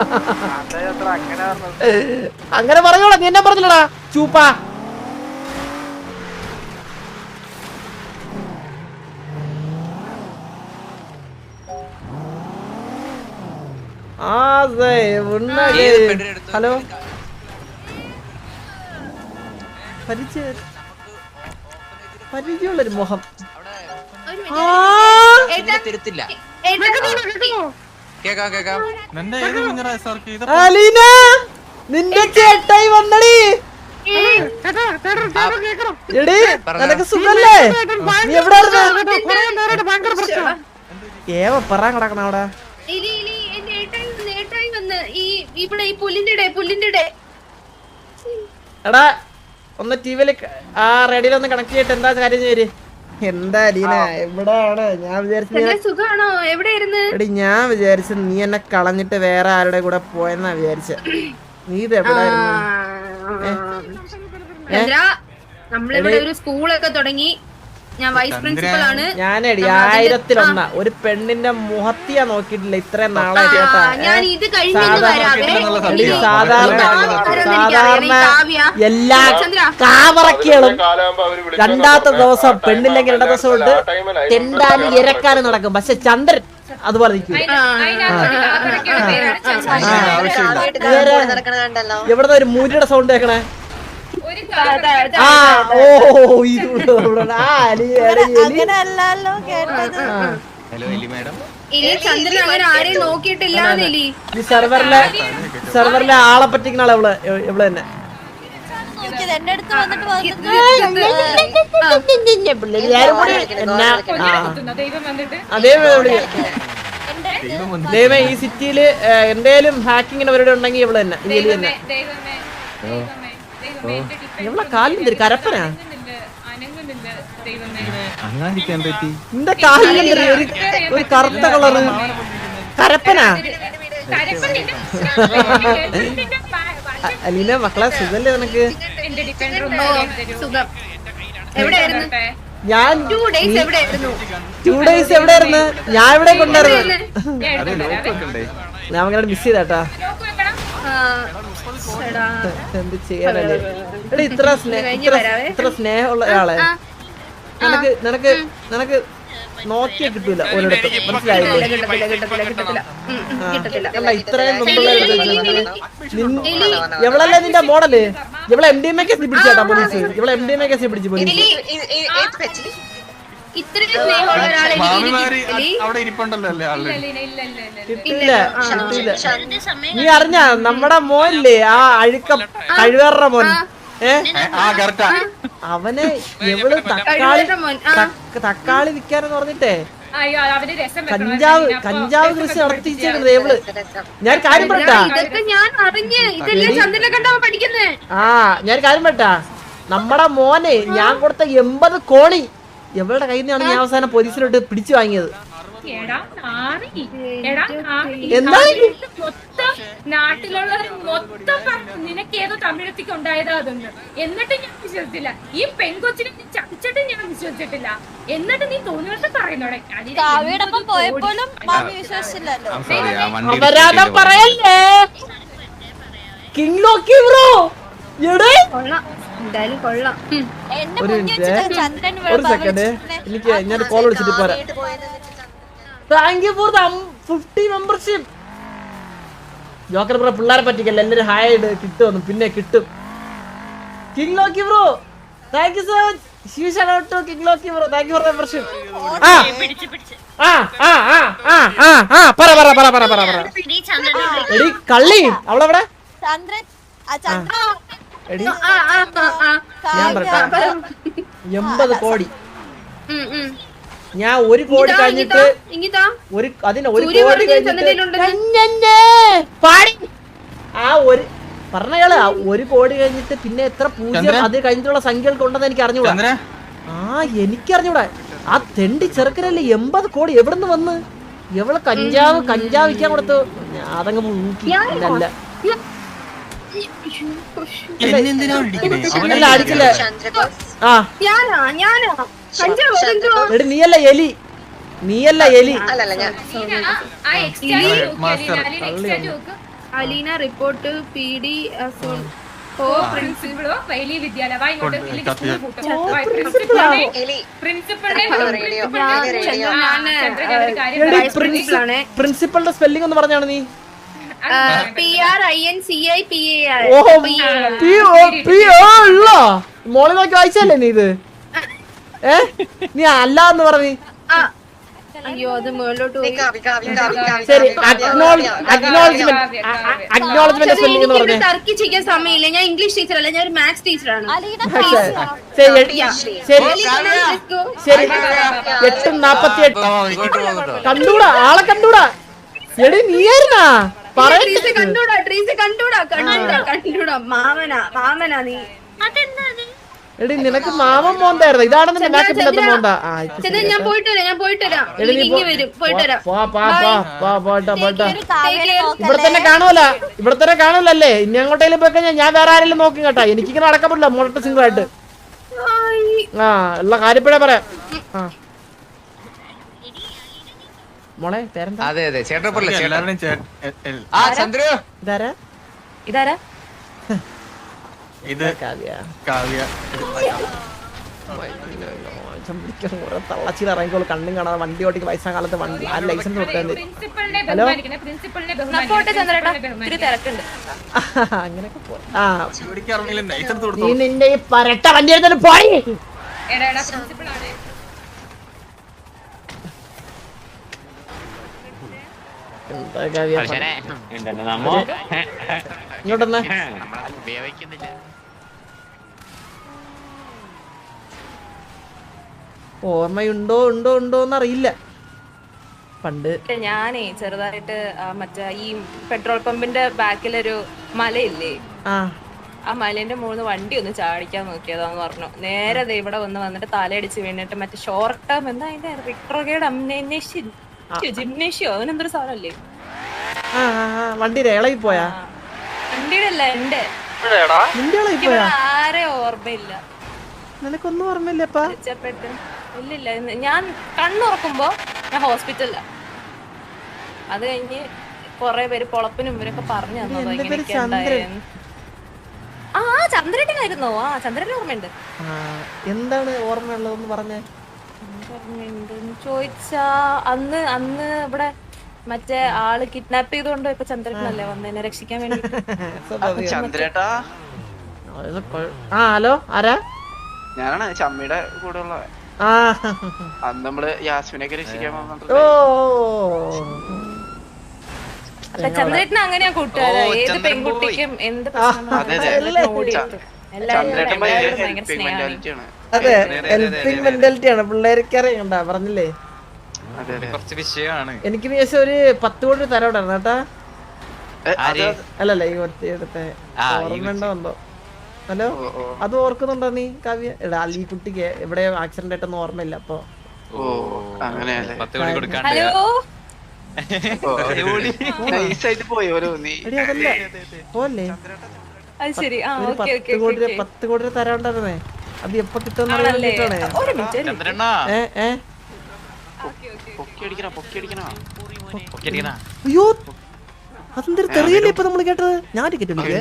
അങ്ങനെ പറഞ്ഞോളാ നീ എന്നാ പറഞ്ഞില്ലടാ. ചൂപ്പാ. ഹലോ. പരിചയ പരിചയമുള്ളൊരു മുഖം. തിരുത്തില്ല. കേക്കാം കേക്കാം. നിന്റെ അലീന ചേട്ടായി വന്നടി. എടി നിനക്ക് സുഖല്ലേ? നീ എവിടെ ഏവ പറ കിടക്കണ അവിടെ? എടാ ഒന്ന് ടി വിയിൽ ആ റേഡിയോയിൽ ഒന്ന് കണക്ട് ചെയ്തിട്ട് എന്താ കാര്യം ചെയ്യര് എന്താ അരീന എവിടെയാണ്? ഞാൻ വിചാരിച്ചു ഞാൻ വിചാരിച്ചു നീ എന്നെ കളഞ്ഞിട്ട് വേറെ ആരുടെ കൂടെ പോയെന്നാ വിചാരിച്ച. നീ ഇത് എവിടെ നമ്മളിവിടെ ഒരു സ്കൂളൊക്കെ തുടങ്ങി. ഞാൻ വൈസ് പ്രിൻസിപ്പൽ ആണ് ഞാനെടി ആയിരത്തിലൊന്ന ഒരു പെണ്ണിന്റെ മുഖത്തിയാ നോക്കിയിട്ടില്ല ഇത്രയും നാളെ ഞാൻ ഇത് കഴിഞ്ഞിട്ട് സാധാരണ സാധാരണ എല്ലാ. കാവറക്കികളും രണ്ടാമത്തെ ദിവസം പെണ്ണില്ലെങ്കിൽ രണ്ടാം ദിവസം കൊണ്ട് തെണ്ടാനും ഇരക്കാനും നടക്കും പക്ഷെ ചന്ദ്രൻ അതുപോലെ ഇവിടുന്ന് എവിടുന്ന ഒരു മൂരിയുടെ സൗണ്ട് കേക്കണേ ആ ഓ ഇത് ആ എലി. ആ. ഹലോ എലി മാഡം. ഇനി ചന്ദ്രൻ അങ്ങനെ ആരെയും നോക്കിയിട്ടില്ല എലി. ഈ സെർവറിലെ സെർവറിലെ ആളെ പറ്റിക്കുന്ന ആളെ ഇവൾ ഇവൾ തന്നെ. എന്റെ അടുത്ത് വന്നിട്ട് വന്നിട്ട് എല്ലാരും കൂടി എന്നാ ആ. അതേ ദൈവം ഈ സിറ്റിയിൽ എന്തേലും ഹാക്കിങ്ങിന് അവരുടെ ഉണ്ടെങ്കിൽ ഇവൾ തന്നെ എലി തന്നെ. കാലിൽ കരപ്പനാ? പറ്റി കാലിൽ ഒരു ഒരു കറുത്ത കളറ്? കരപ്പനാ? അലീന മക്കളെ സുഖല്ലേ നിനക്ക്? ഞാൻ ടു ഡേയ്സ് എവിടെയായിരുന്നു? ഞാൻ ഇവിടെ കൊണ്ടായിരുന്നു ഞാൻ അങ്ങനെ മിസ് ചെയ്താട്ടാ. എന്ത് ചെയ്യാനല്ലേ എടാ ഇത്ര സ്നേഹ ഇത്ര സ്നേഹമുള്ള ഒരാളെ നിനക്ക് നിനക്ക് നിനക്ക് നോക്കിയ കിട്ടൂല ഒരിടത്ത് മനസ്സിലായില്ല ഇത്രയും മുമ്പുള്ള എവളല്ലേ നിന്റെ മോഡൽ? ഇവളെ M D M A case പിടിച്ചാട്ടാ police. ഇവളെ M D M A case പിടിച്ചു പോലീസ്. ഇത്രയും സ്നേഹമുള്ള ഒരാളെ എനിക്ക് മാമിമാര് കിട്ടി. അവിടെ ഇരിപ്പുണ്ടല്ലോ അല്ലേ ഇല്ല കിട്ടില്ല കിട്ടില്ല നീ അറിഞ്ഞ നമ്മടെ മോനല്ലേ ആ അഴുക്ക കഴിവേറ മോൻ? ഏഹ് അവനെ എവൾ തക്കാളി മോൻ, തക്ക- തക്കാളി വിൽക്കാനെന്ന് പറഞ്ഞിട്ടേ? അയ്യോ അവർ രസം കഞ്ചാവ് കഞ്ചാവ് കൃഷി നടത്തിച്ചേക്കുന്നത് എവൾ? ഞാൻ കാര്യം പറട്ടാ? ഇതൊക്കെ ഞാൻ അറിഞ്ഞ് ഇതെല്ലാം ചന്ദ്രനെ കണ്ടാ പഠിക്കുന്നേ. ആ ഞാൻ കാര്യം പറട്ടാ? നമ്മടെ മോനെ ഞാൻ കൊടുത്ത എൺപത് കോണി എവളുടെ കയ്യിൽ നിന്നാണ് ഞാൻ അവസാനം പോലീസിലോട്ട് പിടിച്ചു വാങ്ങിയത്. മൊത്തം നാട്ടിലുള്ളവർ മൊത്തം പറഞ്ഞു നിനക്ക് ഏതോ തമിഴത്തേക്ക് ഉണ്ടായതാ അതൊന്ന്. എന്നിട്ട് ഞാൻ വിശ്വസിച്ചില്ല. ഈ പെൺകൊച്ചിനെ നീ ചതിച്ചിട്ട് ഞാൻ വിശ്വസിച്ചിട്ടില്ല. എന്നിട്ട് നീ തോന്നിയിട്ട് പറയുന്നോടെ പോയപ്പോഴും മാമി വിശ്വസിച്ചില്ലല്ലോ. അപരാധം പറയല്ലേ? King Loki bro. എടേ. എന്തായാലും കൊള്ളാം. ഉം. എന്റെ ഒരു മുന്നിൽ മിനിറ്റ്. വെച്ചിട്ട് ചന്ദ്രൻ ഒരു സെക്കൻഡ് എനിക്ക് ഞാൻ കോൾ വിളിച്ചിട്ട് പോരാ. Thank you for fifty membership joker bro പിള്ളേരെ പറ്റിക്കല്ല എല്ലാരും ഹായ് ഇട് കിട്ടുമെന്ന് പിന്നെ കിട്ടും. King Loki bro thank you so much huge shout out to king Loki bro thank you for membership ആ. ആ ആ ആ ആ ആ ആ. പറ പറ പറ പറ പറ പറ. എടി കള്ളി. അവളെവിടെ? ചന്ദ്രൻ ആ ചന്ദ്രൻ. എടി? ഞാൻ പറയട്ടെ എൺപത് കോടി. ഞാൻ ഒരു കോടി കഴിഞ്ഞിട്ട്. ഒരു അതിന് ഒരു കോടി പാടി. ആ ഒരു പറഞ്ഞയാൾ ആ ഒരു കോടി കഴിഞ്ഞിട്ട് പിന്നെ എത്ര പൂജ്യം? അത് കഴിഞ്ഞിട്ടുള്ള സംഖ്യകൾക്ക് ഉണ്ടെന്ന് എനിക്ക് അറിഞ്ഞൂടാ ആ എനിക്കറിഞ്ഞൂടാ. ആ തെണ്ടി ചെറുക്കനല്ലേ എൺപത് കോടി എവിടുന്ന് വന്ന്? എവൾ കഞ്ചാവ് കഞ്ചാവ് വിൽക്കാൻ കൊടുത്തു അതങ്ങ് നോക്കി അല്ല അല്ല അടിക്കില്ല ആ. എടി നീയല്ല എലി. നീയല്ല എലി. അലീന, റിപ്പോർട്ട് പി ഡി പ്രിൻസിപ്പളോ വലിയ വിദ്യാലയ. പ്രിൻസിപ്പളിന്റെ സ്പെല്ലിംഗ് ഒന്ന് പറഞ്ഞാണ് നീ? മോളിൽ നോക്കി വായിച്ചല്ലേ നീ ഇത്? ഏ? നീ അല്ല എന്ന് പറഞ്ഞു അയ്യോ അത് മുകളിലോട്ട് ശരി acknowledgement Kavya, Kavya. Acknowledgement spelling എന്ന് ടർക്കി ചെയ്യാൻ സമയമില്ല. ഞാൻ ഇംഗ്ലീഷ് ടീച്ചറല്ല ഞാൻ ഒരു മാത്സ് ടീച്ചറാണ്. ശരി. ശരി എട്ട് നാപ്പത്തി എട്ട് കണ്ടൂടാ ആളെ കണ്ടൂടാ. എടി നീയായിരുന്നാ? കണ്ടൂടാ ട്രീസ് കണ്ടൂടാ കണ്ടൂടാ കണ്ടൂടാ. മാമനാ മാമനാ നീ. എടി നിനക്ക് മാമൻ മോന്തായിരുന്നു. ഇതാണ് നിന്റെ മേക്കപ്പ് ഇല്ലാത്ത മോന്ത. ഞാൻ പോയിട്ട് വരാം ഞാൻ വരാം. ഇവിടെ തന്നെ കാണൂല ഇവിടെ തന്നെ കാണൂലല്ലേ ഇനി അങ്ങോട്ടേലും പോയി കഴിഞ്ഞാൽ ഞാൻ വേറെ ആരെങ്കിലും നോക്കും കേട്ടാ. എനിക്കിങ്ങനെ നടക്കാൻ പറ്റില്ല. ആയിട്ട്. ആ ഉള്ള കാര്യപ്പഴേ പറയാം. ആ. മോളെ പേരെന്താ? അതെ അതെ. ചേട്ടൻ. പറയില്ല ചേട്ടൻ ആ ചന്ദ്രു. ഇതാരാ? ഇതാരാ? ഇത് കാവ്യ. കാവ്യ. തള്ളച്ചിൽ ഇറങ്ങിക്കോളൂ. കണ്ണും കാണാതെ വണ്ടി ഓടിക്ക്. വയസ്സാം കാലത്ത് വണ്ടി ആ ലൈസൻസ് ഹലോ? അങ്ങനെയൊക്കെ പോ ആ ഓടിക്കാറില്ല ലൈസൻസ് നീ നിന്റെ ഈ പരട്ട വണ്ടി എടുത്തിട്ട് പോയി. ഇങ്ങോട്ടൊന്ന്. ഉപയോഗിക്കുന്നില്ല. ഓർമ്മയുണ്ടോ ഉണ്ടോ ഉണ്ടോ എന്നറിയില്ല. പണ്ട് ഞാനേ ചെറുതായിട്ട് ആ മറ്റേ ഈ പെട്രോൾ പമ്പിന്റെ ബാക്കിലൊരു മലയില്ലേ? ആ. ആ മലേന്റെ മുകളിൽ വണ്ടി ഒന്ന് ചാടിക്കാൻ നോക്കിയതാന്ന് പറഞ്ഞു. നേരെ ദേ ഇവിടെ വന്ന് വന്നിട്ട് തലയടിച്ച് വീണിട്ട് മറ്റേ ഷോർട്ട് ടേം എന്താ അതിന്റെ റിട്രോഗേഡ് അമ്നേഷ്യം ജിംനേഷ്യോ? സാധനല്ലേ വണ്ടിയുടെ ഇളകി പോയാ? വണ്ടിയുടെ അല്ല എന്റെ നിന്റെ ഇളകി ഇവിടെ പോയാ? ആരെ ഓർമ്മയില്ല. നിനക്കൊന്നും ഓർമ്മയില്ലപ്പാ മെച്ചപ്പെട്ട് ഇല്ലില്ല ഇന്ന് ഞാൻ കണ്ണുറക്കുമ്പോ ഞാൻ ഹോസ്പിറ്റലിലാ. അത് കഴിഞ്ഞ് കൊറേ പേര് പൊളപ്പിനും ഇവരൊക്കെ പറഞ്ഞു. ആ ചന്ദ്രനായിരുന്നോ ആ ചന്ദ്രന്റെ ഓർമ്മയുണ്ട്. എന്താണ് ഓർമ്മയുള്ളതെന്ന് പറഞ്ഞേ? ഓർമ്മയുണ്ട് ചോദിച്ചാ അന്ന് അന്ന് ഇവിടെ മറ്റേ ആൾ കിഡ്നാപ്പ് ചെയ്തോണ്ട് ഇപ്പൊ ചന്ദ്രനല്ലേ വന്നതിനെ രക്ഷിക്കാൻ വേണ്ടി ചന്ദ്രേട്ടാ? ആ ഹലോ ആരാ? ഞാനാണ് ചമ്മിയുടെ കൂടെ ഉള്ള ആ. അന്ന് നമ്മൾ യാസ്മിനൊക്കെ രക്ഷിക്കാൻ ചന്ദ്രേട്ടന് അങ്ങനെയാ കൂട്ടുകാരാ. ഏത് പെൺകുട്ടിക്കും എന്ത് പ്രശ്നം അതെ, ഹെൽപ്പിംഗ് മെന്റാലിറ്റി ആണ്. പിള്ളേർക്ക് അറിയണ്ട പറഞ്ഞില്ലേ? അതെ അതെ. കുറച്ച് വിഷയമാണ്. എനിക്ക് ശേഷം ഒരു പത്ത് കോടി തരവിടായിരുന്നു കേട്ടാ? അല്ലല്ല ഈ ഒറ്റ എടുത്തെ ഓർമ്മയുണ്ടോ ഹലോ. അത് ഓർക്കുന്നുണ്ടോ നീ കാവ്യ? എടാ ഈ കുട്ടിക്ക് എവിടെ ആക്സിഡന്റ് ആയിട്ടൊന്നും ഓർമ്മയില്ല അപ്പൊ. പോലെ ഒരു പത്ത് കോടി രൂപ- പത്ത് കോടി രൂപ തരാണ്ടായിരുന്നേ അത് എപ്പൊ കിട്ടുമെന്ന് അറിയാൻ അയ്യോ അതെന്തൊരു തെറിയല്ലേ ഇപ്പൊ നമ്മൾ കേട്ടത്? ഞാൻ ടിക്കറ്റ് വിളിക്കേ